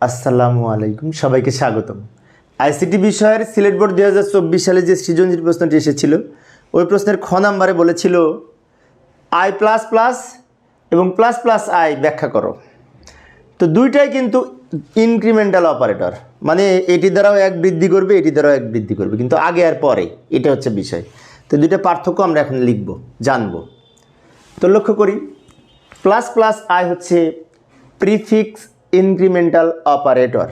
আসসালামু আলাইকুম, সবাইকে স্বাগতম। আইসিটি বিষয়ের সিলেট বোর্ড দুই হাজার চব্বিশ সালে যে সৃজনশীল প্রশ্নটি এসেছিল, ওই প্রশ্নের খ নাম্বারে বলেছিল, আই প্লাস প্লাস এবং প্লাস প্লাস আই ব্যাখ্যা করো। তো দুইটাই কিন্তু ইনক্রিমেন্টাল অপারেটর মানে এটি দ্বারাও এক বৃদ্ধি করবে, এটি দ্বারাও এক বৃদ্ধি করবে, কিন্তু আগে আর পরে, এটা হচ্ছে বিষয়। তো দুইটা পার্থক্য আমরা এখন লিখব, জানব। তো লক্ষ্য করি, প্লাস প্লাস আই হচ্ছে প্রিফিক্স ইনক্রিমেন্টাল অপারেটর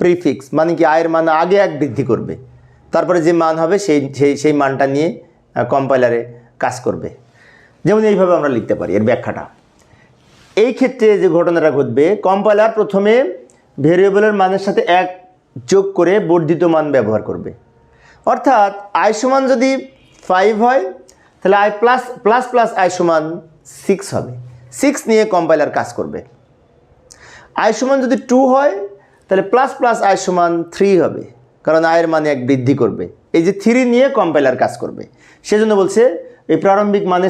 প্রিফিক্স মানে কি আয়ের মান আগে এক বৃদ্ধি করবে। তারপরে যে মান হবে সেই সেই সেই মানটা নিয়ে কম্পাইলারে কাজ করবে। যেমন এইভাবে আমরা লিখতে পারি এর ব্যাখ্যাটা। এই ক্ষেত্রে যে ঘটনাটা ঘটবে কম্পাইলার প্রথমে ভেরিয়েবলের মানের সাথে এক যোগ করে বর্ধিত মান ব্যবহার করবে। অর্থাৎ আই সমান যদি ফাইভ হয়, তাহলে I plus plus plus I সমান সিক্স হবে। সিক্স নিয়ে কম্পাইলার কাজ করবে। আই সমান যদি টু হয়, তাহলে প্লাস প্লাস আই সমান থ্রি হবে। কারণ আয়ের মানে এক বৃদ্ধি করবে। এই যে থ্রি নিয়ে কম্পাইলার কাজ করবে। সেজন্য বলছে, এই প্রারম্ভিক মানে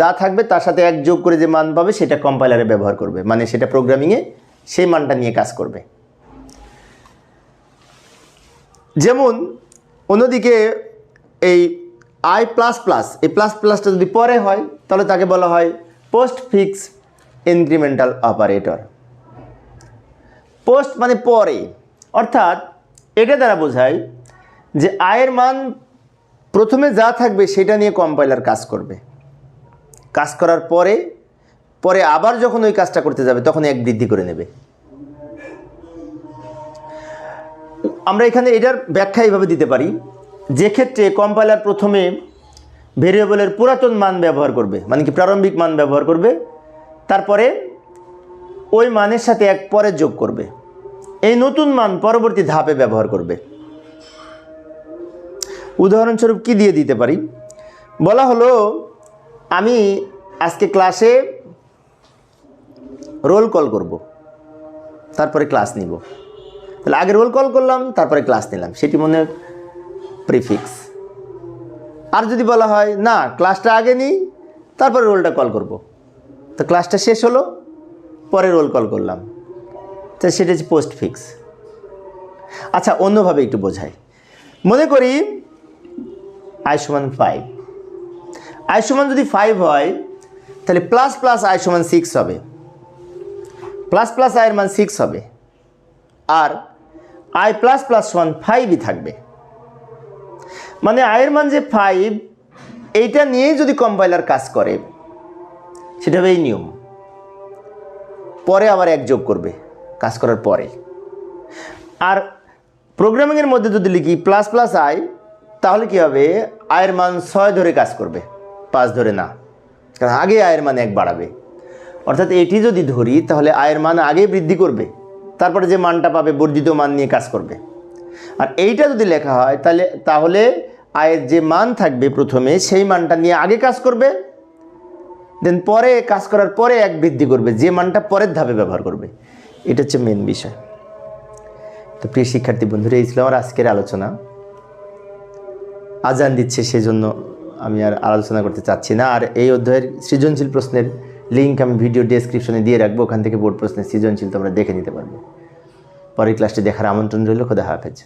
যা থাকবে তার সাথে এক যোগ করে যে মান পাবে, সেটা কম্পাইলারে ব্যবহার করবে। মানে সেটা প্রোগ্রামিংয়ে সেই মানটা নিয়ে কাজ করবে। যেমন, অন্যদিকে এই আই প্লাস প্লাস এই প্লাস প্লাসটা যদি পরে হয়, তাহলে তাকে বলা হয় postfix incremental operator post মানে পরে। অর্থাৎ এটা দ্বারা বোঝায় যে আয়ের মান প্রথমে যা থাকবে সেটা নিয়ে কম্পাইলার কাজ করবে। কাজ করার পরে পরে আবার যখন ওই কাজটা করতে যাবে, তখন এক বৃদ্ধি করে নেবে। আমরা এখানে এটার ব্যাখ্যা এইভাবে দিতে পারি, যে ক্ষেত্রে কম্পাইলার প্রথমে ভেরিয়েবলের পুরাতন মান ব্যবহার করবে মানে কি প্রারম্ভিক মান ব্যবহার করবে, তারপরে ওই মানের সাথে এক পরে যোগ করবে। এই নতুন মান পরবর্তী ধাপে ব্যবহার করবে। উদাহরণস্বরূপ কি দিয়ে দিতে পারি? বলা হলো, আমি আজকে ক্লাসে রোল কল করব। তারপরে ক্লাস নিব। তাহলে আগে রোল কল করলাম, তারপরে ক্লাস নিলাম। সেটি মনে প্রিফিক্স আর যদি বলা হয়, না ক্লাসটা আগে নিই, তারপরে রোলটা কল করব। তো ক্লাসটা শেষ হলো। পরে রোল কল করলাম। তো সেটা হচ্ছে পোস্ট ফিক্স আচ্ছা অন্যভাবে একটু বোঝাই। মনে করি আই সমান ফাইভ আই সমান যদি ফাইভ হয়, তাহলে প্লাস প্লাস আই সমান সিক্স হবে। প্লাস প্লাস আয়ের মান সিক্স হবে। আর আই প্লাস প্লাস সমান ফাইভই থাকবে। মানে আয়ের মান যে ফাইভ এইটা নিয়েই যদি কম্পাইলার কাজ করে, সেটা হবে এই নিয়ম। পরে আবার এক যোগ করবে, কাজ করার পরে। আর প্রোগ্রামিংয়ের মধ্যে যদি লিখি প্লাস প্লাস আই তাহলে কী হবে? আয়ের মান ছয় ধরে কাজ করবে, পাঁচ ধরে না। কারণ আগে আয়ের মান এক বাড়াবে। অর্থাৎ এটি যদি ধরি, তাহলে আয়ের মান আগে বৃদ্ধি করবে, তারপরে যে মানটা পাবে বর্ধিত মান নিয়ে কাজ করবে। আর এইটা যদি লেখা হয়, তাহলে তাহলে আয়ের যে মান থাকবে প্রথমে, সেই মানটা নিয়ে আগে কাজ করবে দেন পরে কাজ করার পরে এক বৃদ্ধি করবে, যে মানটা পরের ধাপে ব্যবহার করবে। এটা হচ্ছে মেন বিষয়। তো প্রিয় শিক্ষার্থী বন্ধুরা, এই ছিল আমার আজকের আলোচনা। আজান দিচ্ছে সেজন্য আমি আর আলোচনা করতে চাচ্ছি না। আর এই অধ্যায়ের সৃজনশীল প্রশ্নের লিঙ্ক আমি ভিডিও ডেসক্রিপশনে দিয়ে রাখব। ওখান থেকে বোর্ড প্রশ্নের সৃজনশীল তোমরা দেখে নিতে পারবে। পরের ক্লাসটি দেখার আমন্ত্রণ রইল। খোদা হাফেজ।